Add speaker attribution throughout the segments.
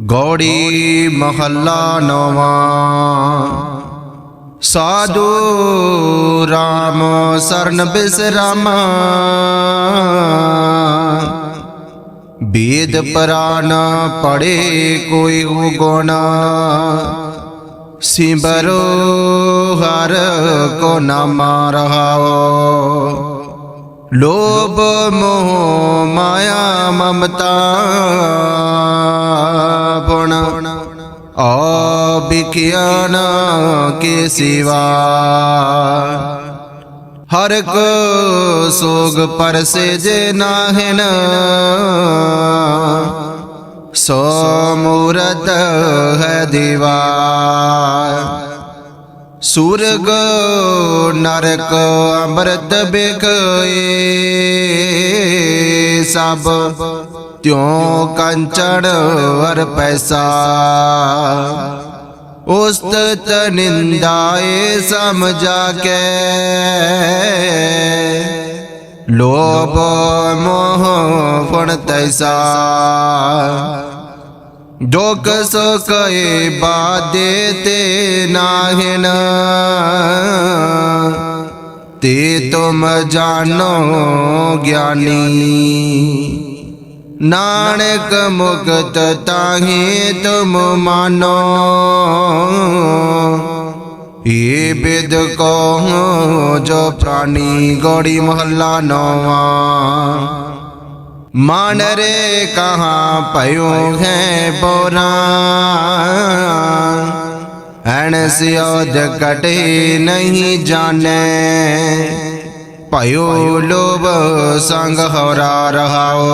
Speaker 1: ਗੌੜੀ ਮਹੱਲਾ ਨਵਾਂ। ਸਾਧੂ ਰਾਮ ਸਰਨ ਬਿਸਰਾਮਾ। ਬੇਦ ਪਰਾਨ ਪੜੇ ਕੋਈ ਗੁਣ ਸਿਮਰੋ ਹਰ ਕੋ ਨਾਮ ਰਹਾਓ ਲੋਭ ਮੋਹ ਮਾਇਆ ਮਮਤਾ ਪੁਣ। ਅਬਿਕਿਆਨ ਕੇ ਸਿਵਾ। ਹਰ ਕੋ ਸੋਗ ਪਰਸੇ ਜੇ ਨਾਹਿਨ। ਸੋ ਮੂਰਤ ਹੈ ਦੀਵਾ। ਸੁਰਗ ਨਰਕ ਅੰਮ੍ਰਿਤ ਬਿਖਏ ਸਭ ਤਿਉ ਕੰਚਨ ਵਰ ਪੈਸਾ। ਉਸਤਤ ਨਿੰਦਾਏ ਸਮਝਾ ਕੇ ਲੋਭ ਮੋਹ ਫਣ ਤੈਸਾ। ਦੁਖ ਸੁਖ ਏ ਬਾਦੇ ਤੇ ਨਾਹਿਨ। ਤੇ ਤੁਮ ਜਾਣੋ ਗਿਆਨੀ। ਨਾਨਕ ਮੁਕਤ ਤਾਹੀ ਤੁਮ ਮਾਨੋ। ਏ ਬਿਦ ਕੋ ਜੋ ਪ੍ਰਾਨੀ ਗੋੜੀ ਮਹੱਲਾ ਨੌਵਾਂ। मान रे कहाँ पयो है बोरा हण सियोद कटे नहीं जाने पयो लोभ संग होरा रहाओ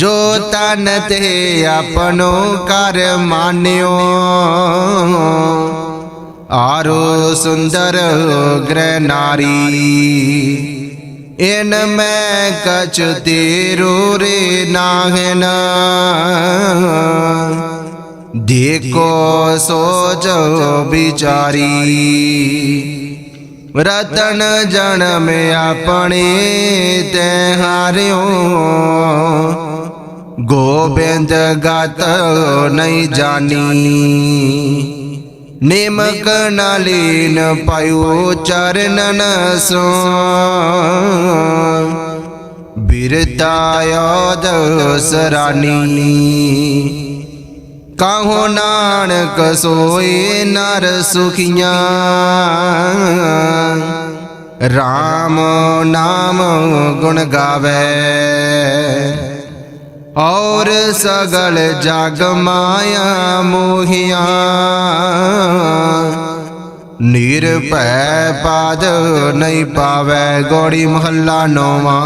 Speaker 1: जो तन ते अपनो कर मान्यो आरो सुंदर ग्रह नारी ਇਨ ਮੈਂ ਕਛ ਤੇਰੋ ਰੇ ਨਾਹਨ। ਦੇਖੋ, ਸੋਚ ਵਿਚਾਰੀ। ਰਤਨ ਜਨਮ ਆਪਣੇ ਤੇ ਹਾਰਿਓ। ਗੋਬਿੰਦ ਗਤ ਨਹੀਂ ਜਾਣੀ। ਨਿਮਕ ਨਾਲੀਨ ਪਾਇਓ ਚਰਨਨ ਸੋ ਬਿਰਤਾਯੋਦ ਸਰਾਨੀ ਕਾਹੋ ਨਾਨਕ ਸੋਏ ਨਰ ਸੁਖੀਆਂ। RAM ਨਾਮ ਗੁਣ ਗਾਵੇ। ਔਰ ਸਗਲ ਜਗ ਮਾਇਆ ਮੋਹਿਆ। ਨਿਰਭੈ ਪਾਦ ਨਹੀਂ ਪਾਵੇ ਗੋੜੀ ਮਹੱਲਾ ਨੋਵਾ।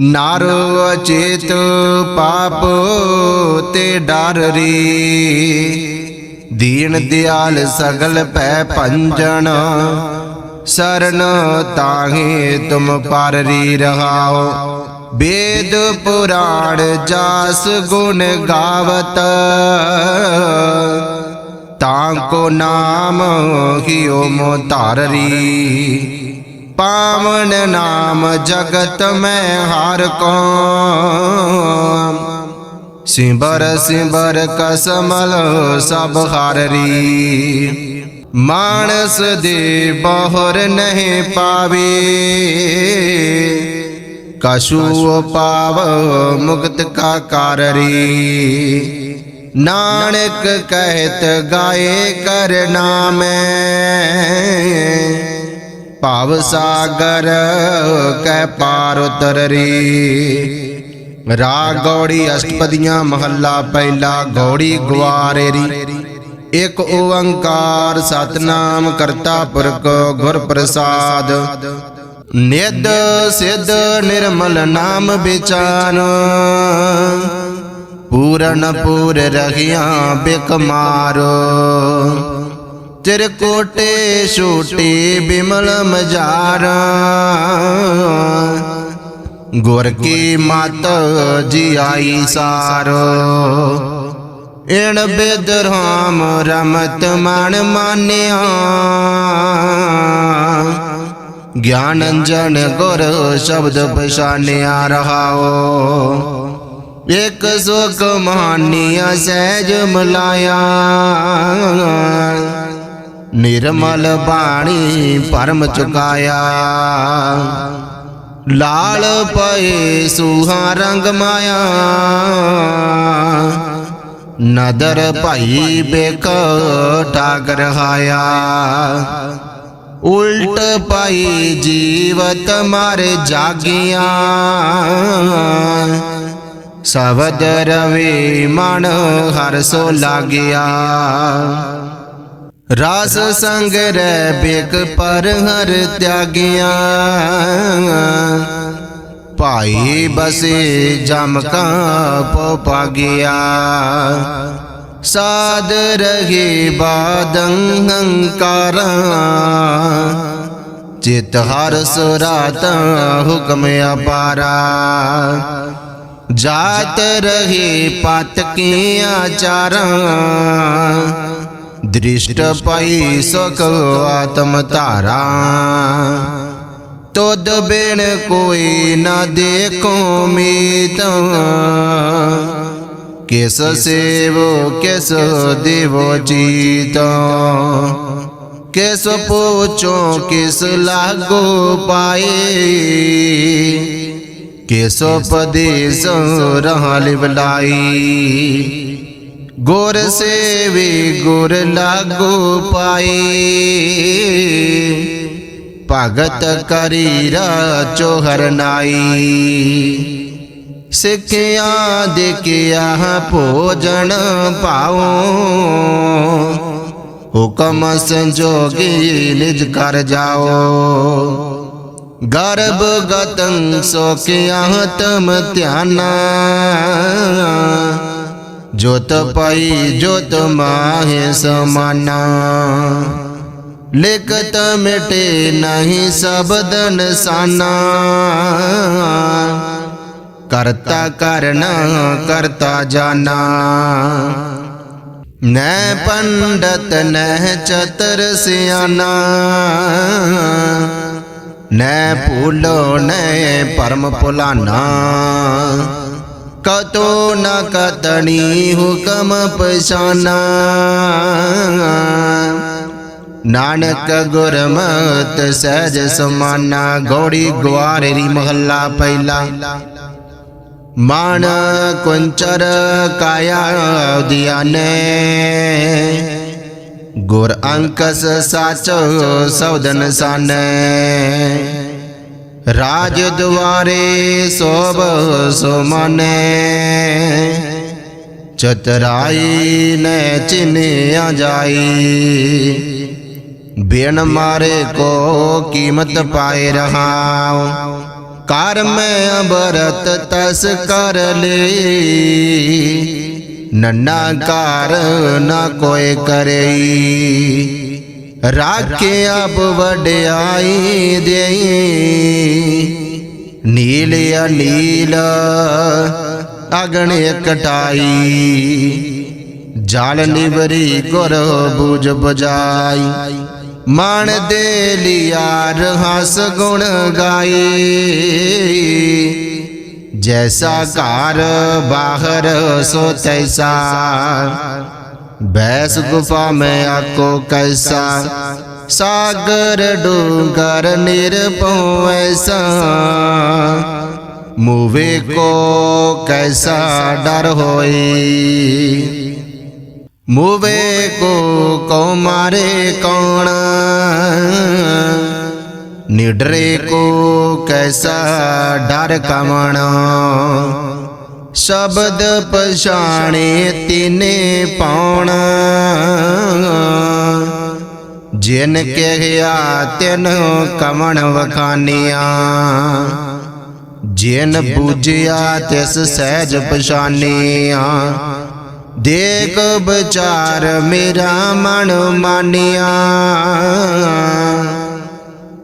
Speaker 1: ਨਾਰ ਅਚੇਤ ਪਾਪ ਤੇ ਡਰ ਰੀ। ਦੀਨ ਦਿਆਲ ਸਗਲ ਪੈ ਭੰਜਨ। ਸਰਨ ਤਾਹੇ ਤੁਮ ਪਰ ਰੀ ਰਹਾਓ। वेद पुराण जास गुण गावत ताको नाम हियो मोतारी पावन नाम जगत में हार को सिंबर सिंबर कसमल सब हारी मानस दे बहुर नहीं पावे ਕਸ਼ੂ ਪਾਵ ਮੁਕਤ ਕਾ ਕਾਰਰੀ ਨਾਨਕ ਕਹਿਤ ਗਾਏ ਕਰ ਨਾਮੈ ਭਾਵ ਸਾਗਰ ਕੈ ਪਾਰ ਉਤਰਰੀ ਰਾਗ ਗੌੜੀ ਅਸ਼ਟਪਦੀਆਂ ਮਹੱਲਾ ਪਹਿਲਾ ਗੌੜੀ ਗਵਾਰੇਰੀ ਇਕ ਓੰਕਾਰ ਸਤਨਾਮ ਕਰਤਾ ਪੁਰਖ ਗੁਰ ਪ੍ਰਸਾਦ ਨਿਦ ਸਿਧ ਨਿਰਮਲ ਨਾਮ ਵਿਚਾਰ। ਪੂਰਨ ਪੂਰ ਰਹਿਆ ਬਿਕ ਮਾਰੋ। ਤਿਰਕੋਟੇ ਛੋਟੇ ਬਿਮਲ ਮਜਾਰ। ਗੁਰ ਕੀ ਮਤ ਜੀ ਆਈ ਸਾਰੋ। ਇਣ ਬਿਦ ਰਾਮ ਰਮਤ ਮਨ ਮਾਨਿਆ। ਗਿਆਨ ਅੰਜਨ ਗੁਰ ਸ਼ਬਦ ਪਛਾਨਿਆ ਰਹਾਓ ਇਕ ਸੁਖ ਮਾਨੀਆ ਸਹਿਜ ਮਲਾਇਆ ਨਿਰਮਲ ਬਾਣੀ ਪਰਮ ਚੁਕਾਇਆ ਲਾਲ ਪਏ ਸੁਹਾ ਰੰਗ ਮਾਇਆ ਨਦਰ ਭਾਈ ਬੇਕ ਟਾਗ ਰਹਾਇਆ ਉਲਟ ਪਾਈ ਜੀਵਤ ਮਰ ਜਾਗਿਆ। ਸਬਦ ਰਵੇ ਮਨ ਹਰ ਸੋ ਲਾਗਿਆ। ਰਾਸ ਸੰਗ ਰਹਿ ਬੇਕ ਪਰ ਹਰ ਤਿਆਗਿਆ। ਭਾਈ ਬਸੇ ਜਮ ਕਾ ਪੋ ਪਾਗਿਆ ਸਾਧ ਰਹੇ ਬਾਦੰ ਹੰਕਾਰਾ ਚਿਤ ਹਰ ਸੁਰਾਤ ਹੁਕਮ ਅਪਾਰਾ। ਜਾਤ ਰਹੇ ਪਤ ਕੀ ਆਚਾਰਾਂ ਦ੍ਰਿਸ਼ਟ ਪਈ ਸੁਖ ਆਤਮ ਧਾਰਾ। ਤੁਧ ਬਿਨ ਕੋਈ ਨਾ ਦੇਖੋ ਮੀਤ ਕਿਸ ਸੇਵੋ, ਕਿਸ ਦੇਵੋ ਚੀਤ ਕਿਸ ਪੂਛੋ, ਕਿਸ ਲਾਗੋ ਪਾਏ? ਕਿਸ ਉਪਦੇਸ ਰਹਾ ਲਿਵਲਾਈ? ਗੁਰ ਸੇਵੀ, ਗੁਰ ਲਾਗੋ ਪਾਈ ਭਗਤ ਕਰੀ ਚੋਹਰ ਨਾਈ? ਸਿੱਖਿਆ ਦੇਖਿਆ ਭੋਜਨ ਪਾਓ ਹੁਕਮ ਸੰਜੋਗੀ ਨਿਜ ਕਰ ਜਾਓ ਗਰਭ ਗਤੰ ਸੋਕਿਆ ਤਮ ਧਿਆਨਾ ਜੋਤ ਪਾਈ ਜੋਤ ਮਾਹੇ ਸਮਾਨਾ ਲਿਖਤ ਮਿਟੇ ਨਹੀਂ ਸਬਦ ਨਸਾਨਾ ਕਰਤਾ ਕਰਨਾ, ਕਰਤਾ ਜਾਣਾ ਨੈ ਪੰਡਤ ਨਹਿ ਚਤਰ ਸਿਆਨਾ। ਨੈ ਭੂਲੋ, ਨੈ ਪਰਮ ਭੁਲਾਨਾ। ਕਤੋ ਨ ਕਤਣੀ ਹੁਕਮ ਪਛਾਨਾ। ਨਾਨਕ ਗੁਰਮਤ ਸਹਿਜ ਸਮਾਨਾ। ਗੋੜੀ ਗਵਾਰੇ ਰੀ ਮਹੱਲਾ ਪਹਿਲਾ। ਮਾਨ ਕੁੰਚਰ ਕਾਇਆ ਦਿਆਨੇ ਗੁਰ ਅੰਕਸ ਸਾਚ ਸੌਦਨ ਸਾਨੇ। ਰਾਜ ਦੁਆਰੇ ਸੋਭ ਸੁਮਨੇ। ਚਤਰਾਈ ਨੇ ਚਿਨਿਆ ਜਾਈ। ਬਿਨ ਮਾਰੇ ਕੋ ਕੀਮਤ ਪਾਏ ਰਹਾਉ। ਕਰ ਮੈਂ ਅਬਰਤ ਤਸ ਕਰ ਲਈ ਨੰਨਾ ਕਾਰ ਨਾ ਕੋਈ ਕਰਈ। ਰਾਖੇ ਅਬ ਵਡਿਆਈ ਦੇਈ। ਨੀਲ ਅਨੀਲ ਅਗਣ ਕਟਾਈ ਜਲ ਨਿਵਰੀ ਗੁਰ ਬੂਝ ਬਜਾਈ ਮਨ ਦੇ ਲਿਆਰ ਹਸ ਗੁਣ ਗਾਈ। ਜੈਸਾ ਘਰ ਬਾਹਰ ਸੋ ਤੈਸਾ। ਬੈਸ ਗੁਫਾ ਮੈਂ ਆਕੋ ਕੈਸਾ। ਸਾਗਰ ਡੂੰਗਰ ਨਿਰਭਉ ਐਸਾ। ਮੂਵੇ ਕੋ ਕੈਸਾ ਡਰ ਹੋਈ। ਮੂਵੇ ਕੋ ਕਉ ਮਾਰੇ ਕੌਣ? ਨਿਡਰੇ ਕੋ ਕੈਸਾ ਡਰ ਕਮਣ? ਸ਼ਬਦ ਪਛਾਣੇ ਤਿਨੇ ਪਾਉਣ। ਜਿਨ ਕਹਿਆ ਤਿਨ ਕਮਣ ਵਖਾਨੀਆਂ। ਜਿਨ ਬੂਝਿਆ ਤਿਸ ਸਹਿਜ ਪਛਾਨੀਆਂ। ਦੇਖ ਵਿਚਾਰ ਮੇਰਾ ਮਨ ਮਾਨਿਆ।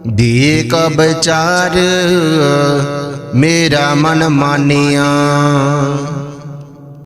Speaker 1: ਦੇਖ ਵਿਚਾਰ ਮੇਰਾ ਮਨ ਮਾਨਿਆ।